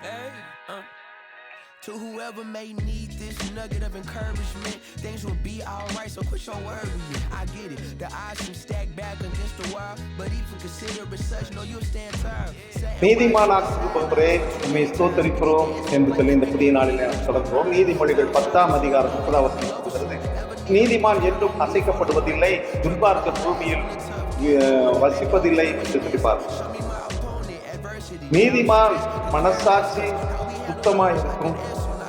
Hey, uh. To whoever may need this nugget of encouragement, things will be alright, so quit your worrying. I get it, the odds can stack back against the wall, but even consider it such, no, you'll stand tall. Say- நீதிமானாக்குபவரே உண்மை ஸ்தோத்தரிக்கிறோம் என்று சொல்லி இந்த புதிய நாளில் நாம் தொடர்கிறோம் நீதிமொழிகள் பத்தாம் அதிகாரம் சொல்கிறது நீதிமான் என்றும் அசைக்கப்படுவதில்லை துன்பார்க்க பூமியில் வசிப்பதில்லை என்று சொல்லிப்பார். நீதிமான் மனசாட்சி சுத்தமாக இருக்கும்.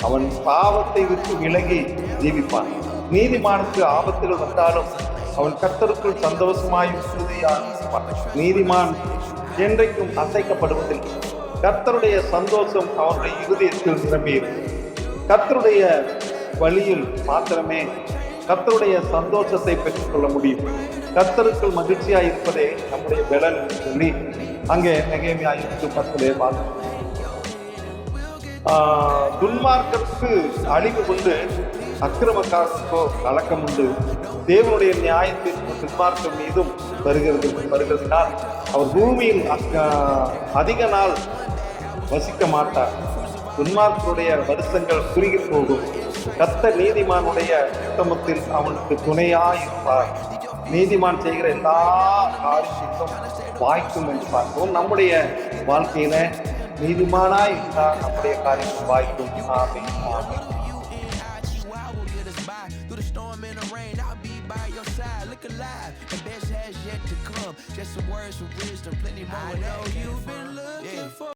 அவன் பாவத்தை விட்டு விலகி ஜீவிப்பான். நீதிமானுக்கு ஆபத்தில் வந்தாலும் அவன் கர்த்தருக்குள் சந்தோஷமாய் நீதிமான் என்றைக்கும் அசைக்கப்படுவதில்லை கர்த்தருடைய சந்தோஷம் அவனுடைய இருதயத்தில் நிரம்பியிருக்கும் கர்த்தருடைய வழியில் மாத்திரமே கர்த்தருடைய சந்தோஷத்தை பெற்றுக்கொள்ள முடியும். கத்தருக்குள் மகிழ்ச்சியாக இருப்பதே நம்முடைய பலன் என்று சொல்லி அங்கே நெகேமியா இருந்து பத்திலே பார்த்தோம் துன்மார்க்கத்துக்கு அழிவு உண்டு அக்கிரமக்காரருக்கோ கலக்கம் உண்டு. தேவனுடைய நியாயத்திற்கு துன்மார்க்கம் மீதும் வருகிறது வருகிறதுனால் அவர் பூமியில் அதிக நாள் வசிக்க மாட்டார். துன்மார்க்கருடைய வருஷங்கள் குறுகி போகும். கத்த நீதிமானுடைய உத்தமத்தில் அவனுக்கு துணையாயிருப்பார். நீதிமான் செய்கிற எல்லா காரியத்திற்கும் வாய்க்கும் என்று பார்க்கிறோம் நம்முடைய வாழ்க்கையில நீதிமானாய் இருந்தால் நம்முடைய காரியம் வாய்க்கும் ஆமென் ஆமென் I will get us by through the storm and the rain. I'll be by your side. Look alive, the best has yet to come. Just some words of wisdom, plenty more. I know you've been looking for.